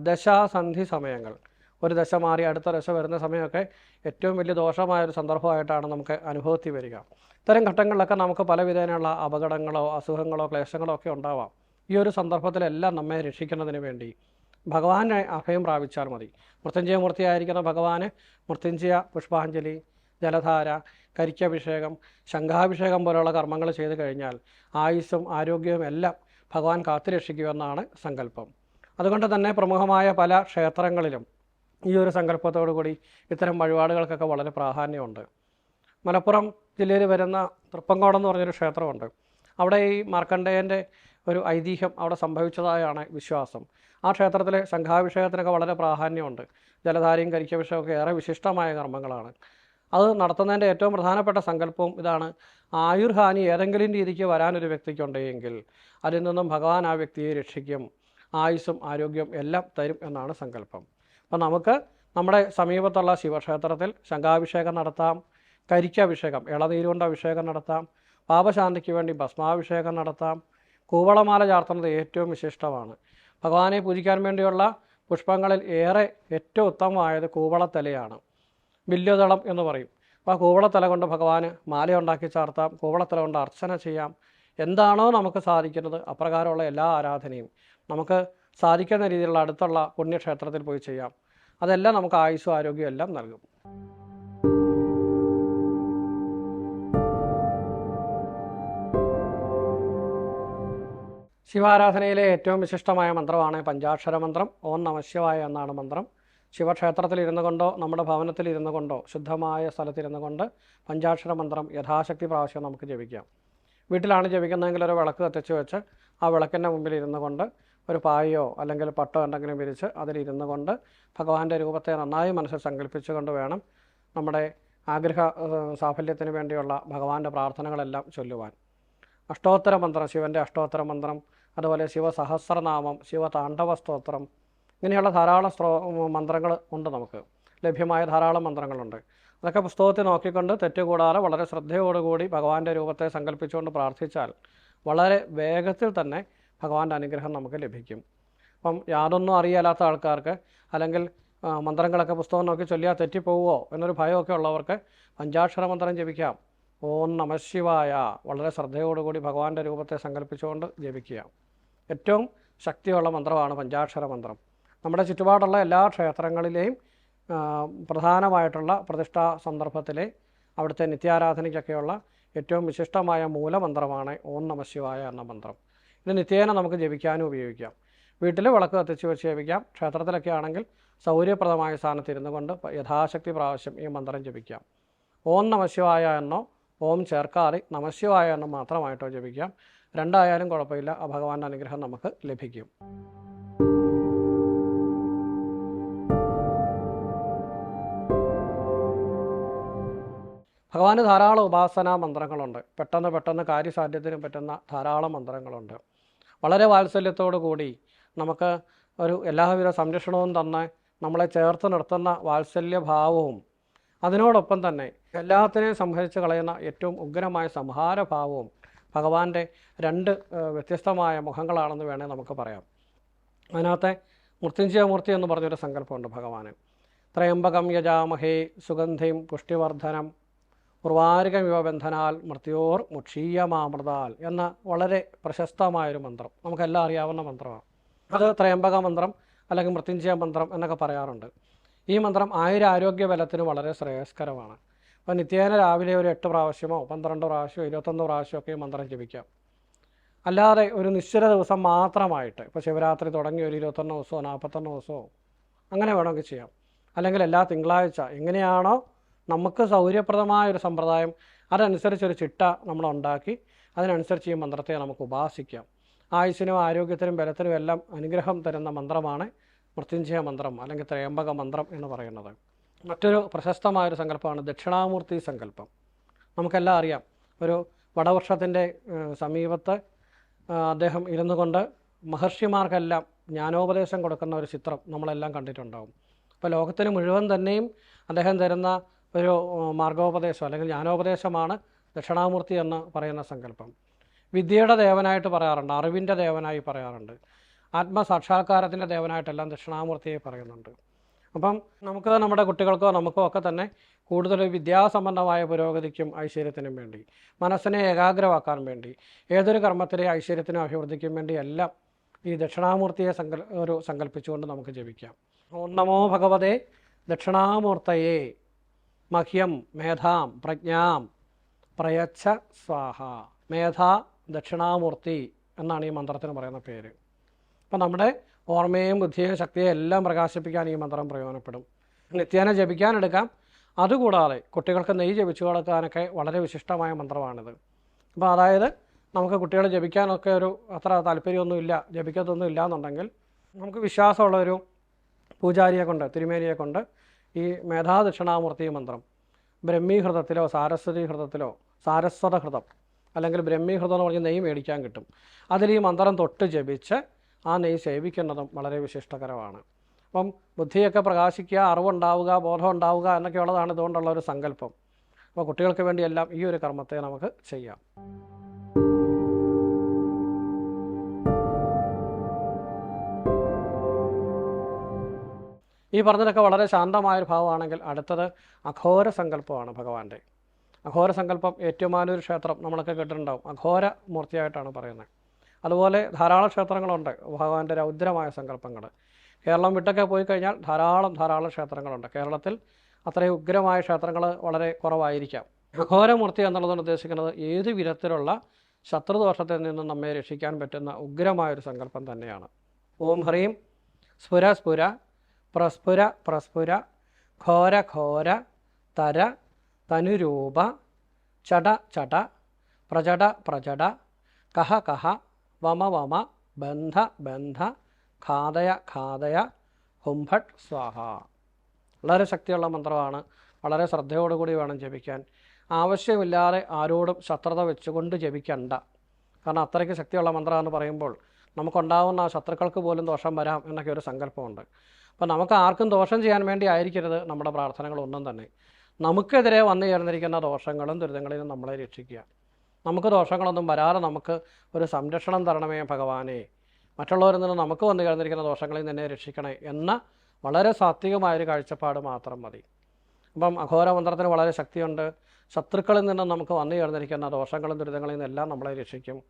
Speaker 1: ദശാസന്ധി സമയങ്ങൾ ഒരു ദശ മാറി അടുത്ത ദശ വരുന്ന സമയമൊക്കെ ഏറ്റവും വലിയ ദോഷമായ ഒരു സന്ദർഭമായിട്ടാണ് നമുക്ക് അനുഭവത്തിൽ വരിക. ഇത്തരം ഘട്ടങ്ങളിലൊക്കെ നമുക്ക് പല വിധേനയുള്ള അപകടങ്ങളോ അസുഖങ്ങളോ ക്ലേശങ്ങളോ ഒക്കെ ഉണ്ടാവാം. ഈ ഒരു സന്ദർഭത്തിലെല്ലാം നമ്മെ രക്ഷിക്കുന്നതിന് വേണ്ടി. ഭഗവാനെ അഭയം പ്രാപിച്ചാൽ മതി. മൃത്യുഞ്ജയമൂർത്തിയായിരിക്കുന്ന ഭഗവാന് മൃത്യുഞ്ജയ പുഷ്പാഞ്ജലി ജലധാര കരിക്കഭിഷേകം ശംഖാഭിഷേകം പോലുള്ള കർമ്മങ്ങൾ ചെയ്തു കഴിഞ്ഞാൽ ആയുസ്സും ആരോഗ്യവും എല്ലാം ഭഗവാൻ കാത്തുരക്ഷിക്കുമെന്നാണ് സങ്കല്പം. അതുകൊണ്ട് തന്നെ പ്രമുഖമായ പല ക്ഷേത്രങ്ങളിലും ഈ ഒരു സങ്കല്പത്തോടു കൂടി ഇത്തരം വഴിപാടുകൾക്കൊക്കെ വളരെ പ്രാധാന്യമുണ്ട്. മലപ്പുറം ജില്ലയിൽ വരുന്ന തൃപ്പങ്കോടം എന്ന് പറഞ്ഞൊരു ക്ഷേത്രമുണ്ട്. അവിടെ ഈ മാർക്കണ്ഡേയന്റെ ഒരു ഐതിഹ്യം അവിടെ സംഭവിച്ചതായാണ് വിശ്വാസം. ആ ക്ഷേത്രത്തിലെ ശംഖാഭിഷേകത്തിനൊക്കെ വളരെ പ്രാധാന്യമുണ്ട്. ജലധാരയും കരിക്കഭിഷേകമൊക്കെ ഏറെ വിശിഷ്ടമായ കർമ്മങ്ങളാണ്. അത് നടത്തുന്നതിന്റെ ഏറ്റവും പ്രധാനപ്പെട്ട സങ്കല്പവും ഇതാണ് ആയുർഹാനി ഏതെങ്കിലും രീതിക്ക് വരാനൊരു വ്യക്തിക്കുണ്ടെങ്കിൽ അതിൽ നിന്നും ഭഗവാൻ ആ വ്യക്തിയെ രക്ഷിക്കും. ആയുസ്സും ആരോഗ്യം എല്ലാം തരും എന്നാണ് സങ്കല്പം. അപ്പം നമുക്ക് നമ്മുടെ സമീപത്തുള്ള ശിവക്ഷേത്രത്തിൽ ശംഖാഭിഷേകം നടത്താം കരിക്കഭിഷേകം ഇളനീരുകൊണ്ട് അഭിഷേകം നടത്താം പാപശാന്തിക്ക് വേണ്ടി ഭസ്മാഭിഷേകം നടത്താം കൂവളമാല ചാർത്തുന്നത് ഏറ്റവും വിശിഷ്ടമാണ്. ഭഗവാനെ പൂജിക്കാൻ വേണ്ടിയുള്ള പുഷ്പങ്ങളിൽ ഏറെ ഏറ്റവും ഉത്തമമായത് കൂവളത്തലയാണ്. വില്ലുതളം എന്ന് പറയും. അപ്പോൾ ആ കൂവളത്തല കൊണ്ട് ഭഗവാന് മാല ഉണ്ടാക്കി ചാർത്താം കൂവളത്തല കൊണ്ട് അർച്ചന ചെയ്യാം. എന്താണോ നമുക്ക് സാധിക്കുന്നത് അപ്രകാരമുള്ള എല്ലാ ആരാധനയും. നമുക്ക് സാധിക്കുന്ന രീതിയിലുള്ള അടുത്തുള്ള പുണ്യക്ഷേത്രത്തിൽ പോയി ചെയ്യാം. അതെല്ലാം നമുക്ക് ആയുസ്സും ആരോഗ്യവും എല്ലാം നൽകും. ശിവാരാധനയിലെ ഏറ്റവും വിശിഷ്ടമായ മന്ത്രമാണ് പഞ്ചാക്ഷര മന്ത്രം. ഓം നമശിവായ എന്നാണ് മന്ത്രം. ശിവക്ഷേത്രത്തിൽ ഇരുന്നു കൊണ്ടോ നമ്മുടെ ഭവനത്തിൽ ഇരുന്നു കൊണ്ടോ ശുദ്ധമായ സ്ഥലത്തിരുന്നു കൊണ്ട് പഞ്ചാക്ഷര മന്ത്രം യഥാശക്തി പ്രാവശ്യം നമുക്ക് ജപിക്കാം. വീട്ടിലാണ് ജപിക്കുന്നതെങ്കിൽ ഒരു വിളക്ക് കത്തിച്ച് വെച്ച് ആ വിളക്കിന്റെ മുമ്പിൽ ഇരുന്നു കൊണ്ട് ഒരു പായയോ അല്ലെങ്കിൽ പട്ടോ എന്തെങ്കിലും വിരിച്ച് അതിലിരുന്നു കൊണ്ട് ഭഗവാന്റെ രൂപത്തെ നന്നായി മനസ്സിൽ സങ്കല്പിച്ചുകൊണ്ട് വേണം നമ്മുടെ ആഗ്രഹ സാഫല്യത്തിന് വേണ്ടിയുള്ള ഭഗവാന്റെ പ്രാർത്ഥനകളെല്ലാം ചൊല്ലുവാൻ. അഷ്ടോത്തര മന്ത്രം ശിവന്റെ അഷ്ടോത്തര മന്ത്രം അതുപോലെ ശിവസഹസ്രനാമം ശിവതാണ്ഡവ സ്തോത്രം ഇങ്ങനെയുള്ള ധാരാളം സ്ത്രോ മന്ത്രങ്ങൾ ഉണ്ട് നമുക്ക്. ലഭ്യമായ ധാരാളം മന്ത്രങ്ങളുണ്ട്. അതൊക്കെ പുസ്തകത്തിൽ നോക്കിക്കൊണ്ട് തെറ്റുകൂടാതെ വളരെ ശ്രദ്ധയോടുകൂടി ഭഗവാന്റെ രൂപത്തെ സങ്കല്പിച്ചുകൊണ്ട് പ്രാർത്ഥിച്ചാൽ വളരെ വേഗത്തിൽ തന്നെ ഭഗവാന്റെ അനുഗ്രഹം നമുക്ക് ലഭിക്കും. അപ്പം യാതൊന്നും അറിയാലാത്ത ആൾക്കാർക്ക് അല്ലെങ്കിൽ മന്ത്രങ്ങളൊക്കെ പുസ്തകം നോക്കി ചൊല്ലിയാൽ തെറ്റിപ്പോവോ എന്നൊരു ഭയമൊക്കെ ഉള്ളവർക്ക് പഞ്ചാക്ഷര മന്ത്രം ജപിക്കാം. ഓം നമശിവായ വളരെ ശ്രദ്ധയോടുകൂടി ഭഗവാന്റെ രൂപത്തെ സങ്കല്പിച്ചുകൊണ്ട് ജപിക്കുക. ഏറ്റവും ശക്തിയുള്ള മന്ത്രമാണ് പഞ്ചാക്ഷര മന്ത്രം. നമ്മുടെ ചുറ്റുപാടുള്ള എല്ലാ ക്ഷേത്രങ്ങളിലെയും പ്രധാനമായിട്ടുള്ള പ്രതിഷ്ഠാ സന്ദർഭത്തിലെ അവിടുത്തെ നിത്യാരാധനയ്ക്കൊക്കെയുള്ള ഏറ്റവും വിശിഷ്ടമായ മൂലമന്ത്രമാണ് ഓം നമശിവായ എന്ന മന്ത്രം. ഇത് നിത്യേന നമുക്ക് ജപിക്കാനും ഉപയോഗിക്കാം. വീട്ടിൽ വിളക്ക് കത്തിച്ച് വെച്ച് ജപിക്കാം. ക്ഷേത്രത്തിലൊക്കെ ആണെങ്കിൽ സൗകര്യപ്രദമായ സ്ഥാനത്ത് ഇരുന്നു കൊണ്ട് യഥാശക്തി പ്രാവശ്യം ഈ മന്ത്രം ജപിക്കാം. ഓം നമശിവായ എന്നോ ഓം ചേർക്കാതെ നമശിവായ എന്നോ മാത്രമായിട്ടോ ജപിക്കാം. രണ്ടായാലും കുഴപ്പമില്ല. ആ ഭഗവാന്റെ അനുഗ്രഹം നമുക്ക് ലഭിക്കും. ഭഗവാന് ധാരാളം ഉപാസനാ മന്ത്രങ്ങളുണ്ട്. പെട്ടെന്ന് പെട്ടെന്ന് കാര്യസാധ്യത്തിനും പറ്റുന്ന ധാരാളം മന്ത്രങ്ങളുണ്ട്. വളരെ വാത്സല്യത്തോടു കൂടി നമുക്ക് ഒരു എല്ലാവിധ സംരക്ഷണവും തന്ന് നമ്മളെ ചേർത്ത് നിർത്തുന്ന വാത്സല്യഭാവവും അതിനോടൊപ്പം തന്നെ എല്ലാത്തിനെയും സംഹരിച്ച് കളയുന്ന ഏറ്റവും ഉഗ്രമായ സംഹാരഭാവവും ഭഗവാന്റെ രണ്ട് വ്യത്യസ്തമായ മുഖങ്ങളാണെന്ന് വേണേൽ നമുക്ക് പറയാം. അതിനകത്തെ മൃത്യുഞ്ജയമൂർത്തി എന്ന് പറഞ്ഞൊരു സങ്കല്പമുണ്ട് ഭഗവാന്. ത്രയംബകം യജാമഹേ സുഗന്ധിം പുഷ്ടിവർദ്ധനം ഉർവാരുകമിവ ബന്ധനാൽ മൃത്യോർ മുക്ഷീയമാമൃതാൽ എന്ന വളരെ പ്രശസ്തമായൊരു മന്ത്രം. നമുക്കെല്ലാം അറിയാവുന്ന മന്ത്രമാണ്. അത് ത്രയംബക മന്ത്രം അല്ലെങ്കിൽ മൃത്യുഞ്ജയ മന്ത്രം എന്നൊക്കെ പറയാറുണ്ട്. ഈ മന്ത്രം ആയുരാരോഗ്യ ബലത്തിന് വളരെ ശ്രേയസ്കരമാണ്. അപ്പോൾ നിത്യേന രാവിലെ ഒരു എട്ട് പ്രാവശ്യമോ പന്ത്രണ്ട് പ്രാവശ്യമോ ഇരുപത്തൊന്ന് പ്രാവശ്യമോ ഒക്കെ ഈ മന്ത്രം ജപിക്കാം. അല്ലാതെ ഒരു നിശ്ചിത ദിവസം മാത്രമായിട്ട് ഇപ്പോൾ ശിവരാത്രി തുടങ്ങി ഒരു ഇരുപത്തൊന്ന് ദിവസമോ നാൽപ്പത്തൊന്ന് ദിവസമോ അങ്ങനെ വേണമെങ്കിൽ ചെയ്യാം. അല്ലെങ്കിൽ എല്ലാ തിങ്കളാഴ്ച എങ്ങനെയാണോ നമുക്ക് സൗകര്യപ്രദമായ ഒരു സമ്പ്രദായം അതനുസരിച്ച് ഒരു ചിട്ട നമ്മൾ ഉണ്ടാക്കി അതിനനുസരിച്ച് ഈ മന്ത്രത്തെ നമുക്ക് ഉപാസിക്കാം. ആയുസ്സിനും ആരോഗ്യത്തിനും ബലത്തിനും എല്ലാം അനുഗ്രഹം തരുന്ന മന്ത്രമാണ് മൃത്യുഞ്ജയ മന്ത്രം അല്ലെങ്കിൽ ത്രയംബക മന്ത്രം എന്ന് പറയുന്നത്. മറ്റൊരു പ്രശസ്തമായൊരു സങ്കല്പമാണ് ദക്ഷിണാമൂർത്തി സങ്കല്പം. നമുക്കെല്ലാം അറിയാം ഒരു വടവർഷത്തിന്റെ സമീപത്ത് അദ്ദേഹം ഇരുന്നു കൊണ്ട് മഹർഷിമാർക്കെല്ലാം ജ്ഞാനോപദേശം കൊടുക്കുന്ന ഒരു ചിത്രം നമ്മളെല്ലാം കണ്ടിട്ടുണ്ടാവും. അപ്പോൾ ലോകത്തിന് മുഴുവൻ തന്നെയും അദ്ദേഹം തരുന്ന ഒരു മാർഗോപദേശം അല്ലെങ്കിൽ ജ്ഞാനോപദേശമാണ് ദക്ഷിണാമൂർത്തി എന്ന് പറയുന്ന സങ്കല്പം. വിദ്യയുടെ ദേവനായിട്ട് പറയാറുണ്ട് അറിവിന്റെ ദേവനായി പറയാറുണ്ട് ആത്മസാക്ഷാത്കാരത്തിന്റെ ദേവനായിട്ടെല്ലാം ദക്ഷിണാമൂർത്തിയെ പറയുന്നുണ്ട്. അപ്പം നമുക്ക് നമ്മുടെ കുട്ടികൾക്കോ നമുക്കോ ഒക്കെ തന്നെ കൂടുതൽ വിദ്യാസംബന്ധമായ പുരോഗതിക്കും ഐശ്വര്യത്തിനും വേണ്ടി മനസ്സിനെ ഏകാഗ്രമാക്കാൻ വേണ്ടി ഏതൊരു കർമ്മത്തിലെ ഐശ്വര്യത്തിനും അഭിവൃദ്ധിക്കും വേണ്ടി എല്ലാം ഈ ദക്ഷിണാമൂർത്തിയെ സങ്കൽ ഒരു സങ്കല്പിച്ചുകൊണ്ട് നമുക്ക് ജപിക്കാം. ഓം നമോ ഭഗവതേ ദക്ഷിണാമൂർത്തയേ മഹ്യം മേധാം പ്രജ്ഞാം പ്രയച്ഛ സ്വാഹ. മേധ ദക്ഷിണാമൂർത്തി എന്നാണ് ഈ മന്ത്രത്തിന് പറയുന്ന പേര്. അപ്പം നമ്മുടെ ഓർമ്മയും ബുദ്ധിയും ശക്തിയും എല്ലാം പ്രകാശിപ്പിക്കാൻ ഈ മന്ത്രം പ്രയോജനപ്പെടും. നിത്യേന ജപിക്കാനെടുക്കാം അതുകൂടാതെ കുട്ടികൾക്ക് നെയ്യ് ജപിച്ചു കൊടുക്കാനൊക്കെ വളരെ വിശിഷ്ടമായ മന്ത്രമാണിത്. അപ്പോൾ അതായത് നമുക്ക് കുട്ടികൾ ജപിക്കാനൊക്കെ ഒരു അത്ര താല്പര്യമൊന്നുമില്ല ജപിക്കത്തൊന്നും ഇല്ല എന്നുണ്ടെങ്കിൽ നമുക്ക് വിശ്വാസമുള്ള ഒരു പൂജാരിയെ കൊണ്ട് തിരുമേനിയെ കൊണ്ട് ഈ മേധാദക്ഷിണാമൂർത്തി മന്ത്രം. ബ്രഹ്മീഹൃതത്തിലോ സാരസ്വതി ഹൃതത്തിലോ സാരസ്വത ഹൃതം അല്ലെങ്കിൽ ബ്രഹ്മീഹൃതം എന്ന് പറഞ്ഞ് നെയ്യ് മേടിക്കാൻ കിട്ടും. അതിൽ ഈ മന്ത്രം തൊട്ട് ജപിച്ച് ആ നെയ്യ് സേവിക്കുന്നതും വളരെ വിശിഷ്ടകരമാണ്. അപ്പം ബുദ്ധിയൊക്കെ പ്രകാശിക്കുക അറിവുണ്ടാവുക ബോധം ഉണ്ടാവുക എന്നൊക്കെയുള്ളതാണ് ഇതുകൊണ്ടുള്ള ഒരു സങ്കല്പം. അപ്പോൾ കുട്ടികൾക്ക് വേണ്ടിയെല്ലാം ഈ ഒരു കർമ്മത്തെ നമുക്ക് ചെയ്യാം. ഈ പറഞ്ഞതൊക്കെ വളരെ ശാന്തമായൊരു ഭാവമാണെങ്കിൽ അടുത്തത് അഘോര സങ്കല്പമാണ് ഭഗവാന്റെ. അഘോര സങ്കല്പം ഏറ്റുമാനൂർ ക്ഷേത്രം നമ്മളൊക്കെ കേട്ടിട്ടുണ്ടാവും. അഘോര മൂർത്തിയായിട്ടാണ് പറയുന്നത്. അതുപോലെ ധാരാളം ക്ഷേത്രങ്ങളുണ്ട്. ഭഗവാന്റെ രൗദ്രമായ സങ്കല്പങ്ങൾ. കേരളം വിട്ടൊക്കെ പോയി കഴിഞ്ഞാൽ ധാരാളം ധാരാളം ക്ഷേത്രങ്ങളുണ്ട്. കേരളത്തിൽ അത്രയും ഉഗ്രമായ ക്ഷേത്രങ്ങൾ വളരെ കുറവായിരിക്കാം. അഘോരമൂർത്തി എന്നുള്ളതുകൊണ്ട് ഉദ്ദേശിക്കുന്നത് ഏത് വിധത്തിലുള്ള ശത്രുദോഷത്തിൽ നിന്നും നമ്മെ രക്ഷിക്കാൻ പറ്റുന്ന ഉഗ്രമായൊരു സങ്കല്പം തന്നെയാണ്. ഓം ഹ്രീം സ്ഫുര സ്ഫുര പ്രസ്ഫുര പ്രസ്ഫുര ഘോര ഘോര തര തനുരൂപ ചട ചട പ്രചട പ്രചട കഹ കഹ വമ വമ ബന്ധ ബന്ധ ഖാദയ ഖാദയ ഹുംഭട്ട് സ്വാഹ. വളരെ ശക്തിയുള്ള മന്ത്രമാണ്. വളരെ ശ്രദ്ധയോടുകൂടി വേണം ജപിക്കാൻ. ആവശ്യമില്ലാതെ ആരോടും ശത്രുത വെച്ചുകൊണ്ട് ജപിക്കണ്ട. കാരണം അത്രയ്ക്ക് ശക്തിയുള്ള മന്ത്രമെന്ന് പറയുമ്പോൾ നമുക്കുണ്ടാവുന്ന ശത്രുക്കൾക്ക് പോലും ദോഷം വരാം എന്നൊക്കെ ഒരു സങ്കല്പമുണ്ട്. അപ്പോൾ നമുക്ക് ആർക്കും ദോഷം ചെയ്യാൻ വേണ്ടി ആയിരിക്കരുത് നമ്മുടെ പ്രാർത്ഥനകളൊന്നും തന്നെ. നമുക്കെതിരെ വന്നു ചേർന്നിരിക്കുന്ന ദോഷങ്ങളും ദുരിതങ്ങളിലും നമ്മളെ രക്ഷിക്കുക. നമുക്ക് ദോഷങ്ങളൊന്നും വരാതെ നമുക്ക് ഒരു സംരക്ഷണം തരണമേ ഭഗവാനെ. മറ്റുള്ളവരിൽ നിന്ന് നമുക്ക് വന്നു ചേർന്നിരിക്കുന്ന ദോഷങ്ങളിൽ നിന്നെ രക്ഷിക്കണേ എന്ന വളരെ സാത്വികമായൊരു കാഴ്ചപ്പാട് മാത്രം മതി. അപ്പം അഘോര മന്ത്രത്തിന് വളരെ ശക്തിയുണ്ട്. ശത്രുക്കളിൽ നിന്നും നമുക്ക് വന്നു ചേർന്നിരിക്കുന്ന ദോഷങ്ങളും ദുരിതങ്ങളിൽ നിന്നെല്ലാം നമ്മളെ രക്ഷിക്കും.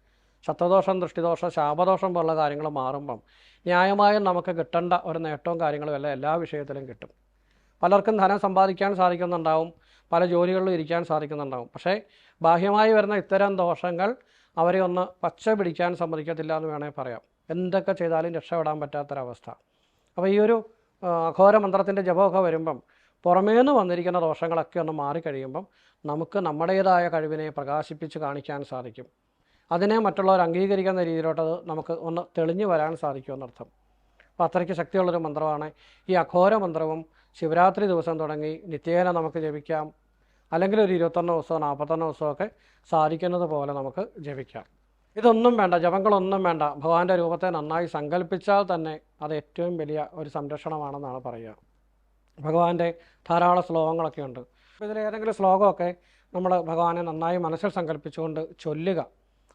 Speaker 1: ശത്രുദോഷം ദൃഷ്ടിദോഷം ശാപദോഷം പോലുള്ള കാര്യങ്ങൾ മാറുമ്പം ന്യായമായും നമുക്ക് കിട്ടേണ്ട ഒരു നേട്ടവും കാര്യങ്ങളും എല്ലാം എല്ലാ വിഷയത്തിലും കിട്ടും. പലർക്കും ധനം സമ്പാദിക്കാൻ സാധിക്കുന്നുണ്ടാവും പല ജോലികളിലും ഇരിക്കാൻ സാധിക്കുന്നുണ്ടാവും. പക്ഷേ ബാഹ്യമായി വരുന്ന ഇത്തരം ദോഷങ്ങൾ അവരെ ഒന്ന് പച്ച പിടിക്കാൻ സമ്മതിക്കത്തില്ല എന്ന് വേണേൽ പറയാം. എന്തൊക്കെ ചെയ്താലും രക്ഷപ്പെടാൻ പറ്റാത്തൊരവസ്ഥ. അപ്പോൾ ഈ ഒരു അഘോര മന്ത്രത്തിന്റെ ജപമൊക്കെ വരുമ്പം പുറമേന്ന് വന്നിരിക്കുന്ന ദോഷങ്ങളൊക്കെ ഒന്ന് മാറിക്കഴിയുമ്പം നമുക്ക് നമ്മുടേതായ കഴിവിനെ പ്രകാശിപ്പിച്ച് കാണിക്കാൻ സാധിക്കും. അതിനെ മറ്റുള്ളവർ അംഗീകരിക്കുന്ന രീതിയിലോട്ട് അത് നമുക്ക് ഒന്ന് തെളിഞ്ഞു വരാൻ സാധിക്കുമെന്നർത്ഥം അപ്പോൾ അത്രയ്ക്ക് ശക്തിയുള്ളൊരു മന്ത്രമാണ്. ഈ അഘോര മന്ത്രവും ശിവരാത്രി ദിവസം തുടങ്ങി നിത്യേന നമുക്ക് ജപിക്കാം. അല്ലെങ്കിൽ ഒരു ഇരുപത്തൊന്ന് ദിവസമോ നാൽപ്പത്തൊന്ന് ദിവസമൊക്കെ സാധിക്കുന്നത് പോലെ നമുക്ക് ജപിക്കാം. ഇതൊന്നും വേണ്ട ജപങ്ങളൊന്നും വേണ്ട. ഭഗവാന്റെ രൂപത്തെ നന്നായി സങ്കല്പിച്ചാൽ തന്നെ അത് ഏറ്റവും വലിയ ഒരു സംരക്ഷണമാണെന്നാണ് പറയുക. ഭഗവാന്റെ ധാരാളം ശ്ലോകങ്ങളൊക്കെ ഉണ്ട്. ഇതിൽ ഏതെങ്കിലും ശ്ലോകമൊക്കെ നമ്മൾ ഭഗവാനെ നന്നായി മനസ്സിൽ സങ്കല്പിച്ചുകൊണ്ട് ചൊല്ലുക.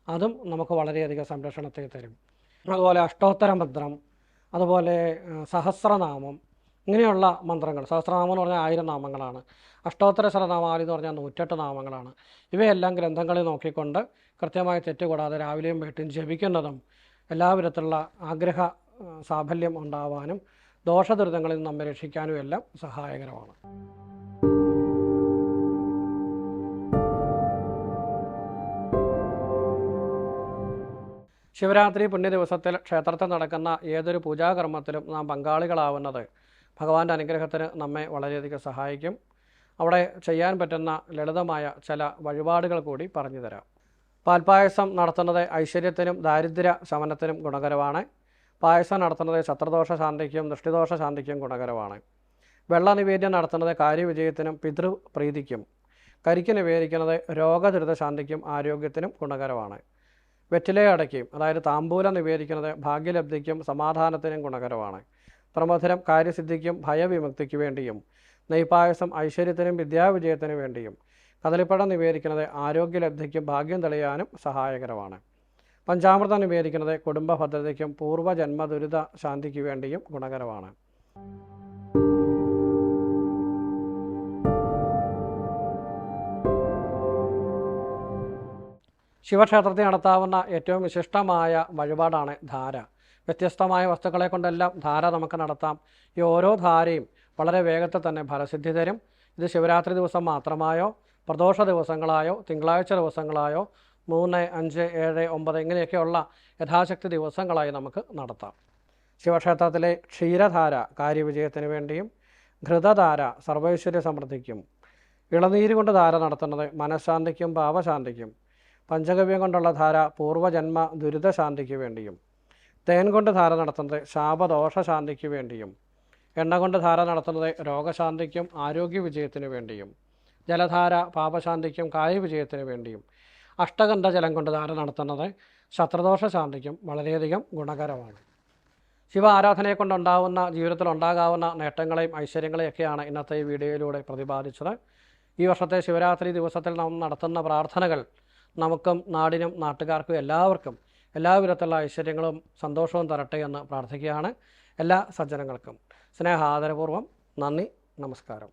Speaker 1: അതും നമുക്ക് വളരെയധികം സംരക്ഷണത്തെ തരും. അതുപോലെ അഷ്ടോത്തര അതുപോലെ സഹസ്രനാമം ഇങ്ങനെയുള്ള മന്ത്രങ്ങൾ. സഹസ്രനാമം എന്ന് പറഞ്ഞാൽ ആയിരം നാമങ്ങളാണ്. അഷ്ടോത്തര ശതനാമാവലി എന്ന് പറഞ്ഞാൽ നൂറ്റെട്ട് നാമങ്ങളാണ്. ഇവയെല്ലാം ഗ്രന്ഥങ്ങളിൽ നോക്കിക്കൊണ്ട് കൃത്യമായി തെറ്റുകൂടാതെ രാവിലെയും വീട്ടും ജപിക്കുന്നതും എല്ലാവിധത്തിലുള്ള ആഗ്രഹ സാഫല്യം ഉണ്ടാവാനും ദോഷദുരിതങ്ങളിൽ നിന്ന് നമ്മെ രക്ഷിക്കാനും എല്ലാം സഹായകരമാണ്. ശിവരാത്രി പുണ്യ ദിവസത്തിൽ ക്ഷേത്രത്തിൽ നടക്കുന്ന ഏതൊരു പൂജാകർമ്മത്തിലും നാം പങ്കാളികളാവുന്നത് ഭഗവാന്റെ അനുഗ്രഹത്തിന് നമ്മെ വളരെയധികം സഹായിക്കും. അവിടെ ചെയ്യാൻ പറ്റുന്ന ലളിതമായ ചില വഴിപാടുകൾ കൂടി പറഞ്ഞു തരാം. പാൽപ്പായസം നടത്തുന്നത് ഐശ്വര്യത്തിനും ദാരിദ്ര്യ ശമനത്തിനും ഗുണകരമാണ്. പായസം നടത്തുന്നത് ശത്രുദോഷ ശാന്തിക്കും ദൃഷ്ടിദോഷ ശാന്തിക്കും ഗുണകരമാണ്. വെള്ള നിവേദ്യം നടത്തുന്നത് കാര്യവിജയത്തിനും പിതൃപ്രീതിക്കും. കരിക്ക് നിവേദിക്കുന്നത് രോഗദുരിത ശാന്തിക്കും ആരോഗ്യത്തിനും ഗുണകരമാണ്. വെറ്റില അടയ്ക്കും. അതായത് താമ്പൂലം നിവേദിക്കുന്നത് ഭാഗ്യലബ്ധിക്കും സമാധാനത്തിനും ഗുണകരമാണ്. പ്രമധുരം കാര്യസിദ്ധിക്കും ഭയവിമുക്തിക്ക് വേണ്ടിയും നെയ്പായസം ഐശ്വര്യത്തിനും വിദ്യാവിജയത്തിനും വേണ്ടിയും കദളിപ്പടം നിവേദിക്കുന്നത് ആരോഗ്യലബ്ധിക്കും ഭാഗ്യം തെളിയാനും സഹായകരമാണ്. പഞ്ചാമൃതം നിവേദിക്കുന്നത് കുടുംബഭദ്രതയ്ക്കും പൂർവജന്മദുരിത പൂർവജന്മ ദുരിത ശാന്തിക്ക് വേണ്ടിയും ഗുണകരമാണ്. ശിവക്ഷേത്രത്തിൽ നടത്താവുന്ന ഏറ്റവും വിശിഷ്ടമായ വഴിപാടാണ് ധാര. വ്യത്യസ്തമായ വസ്തുക്കളെ കൊണ്ടെല്ലാം ധാര നമുക്ക് നടത്താം. ഈ ഓരോ ധാരയും വളരെ വേഗത്തിൽ തന്നെ ഫലസിദ്ധി തരും. ഇത് ശിവരാത്രി ദിവസം മാത്രമായോ പ്രദോഷ ദിവസങ്ങളായോ തിങ്കളാഴ്ച ദിവസങ്ങളായോ മൂന്ന് അഞ്ച് ഏഴ് ഒമ്പത് ഇങ്ങനെയൊക്കെയുള്ള യഥാശക്തി ദിവസങ്ങളായി നമുക്ക് നടത്താം. ശിവക്ഷേത്രത്തിലെ ക്ഷീരധാര കാര്യവിജയത്തിന് വേണ്ടിയും ഘൃതധാര സർവൈശ്വര്യ സമൃദ്ധിക്കും ഇളനീര് കൊണ്ട് ധാര നടത്തുന്നത് മനഃശാന്തിക്കും ഭാവശാന്തിക്കും പഞ്ചഗവ്യം കൊണ്ടുള്ള ധാര പൂർവജന്മ ദുരിതശാന്തിക്ക് വേണ്ടിയും തേൻ കൊണ്ട് ധാര നടത്തുന്നത് ശാപദോഷശാന്തിക്ക് വേണ്ടിയും എണ്ണ കൊണ്ട് ധാര നടത്തുന്നത് രോഗശാന്തിക്കും ആരോഗ്യ വിജയത്തിനു വേണ്ടിയും ജലധാര പാപശാന്തിക്കും കായവിജയത്തിനു വേണ്ടിയും അഷ്ടഗന്ധ ജലം കൊണ്ട് ധാര നടത്തുന്നത് ശത്രുദോഷ ശാന്തിക്കും വളരെയധികം ഗുണകരമാണ്. ശിവ ആരാധനയെ കൊണ്ടുണ്ടാവുന്ന ജീവിതത്തിൽ ഉണ്ടാകാവുന്ന നേട്ടങ്ങളെയും ഐശ്വര്യങ്ങളെയൊക്കെയാണ് ഇന്നത്തെ ഈ വീഡിയോയിലൂടെ പ്രതിപാദിച്ചത്. ഈ വർഷത്തെ ശിവരാത്രി ദിവസത്തിൽ നാം നടത്തുന്ന പ്രാർത്ഥനകൾ നമുക്കും നാടിനും നാട്ടുകാർക്കും എല്ലാവർക്കും എല്ലാവിധത്തിലുള്ള ഐശ്വര്യങ്ങളും സന്തോഷവും തരട്ടെ എന്ന് പ്രാർത്ഥിക്കുകയാണ് എല്ലാ സജ്ജനങ്ങൾക്കും. സ്നേഹാദരപൂർവം നന്ദി നമസ്കാരം.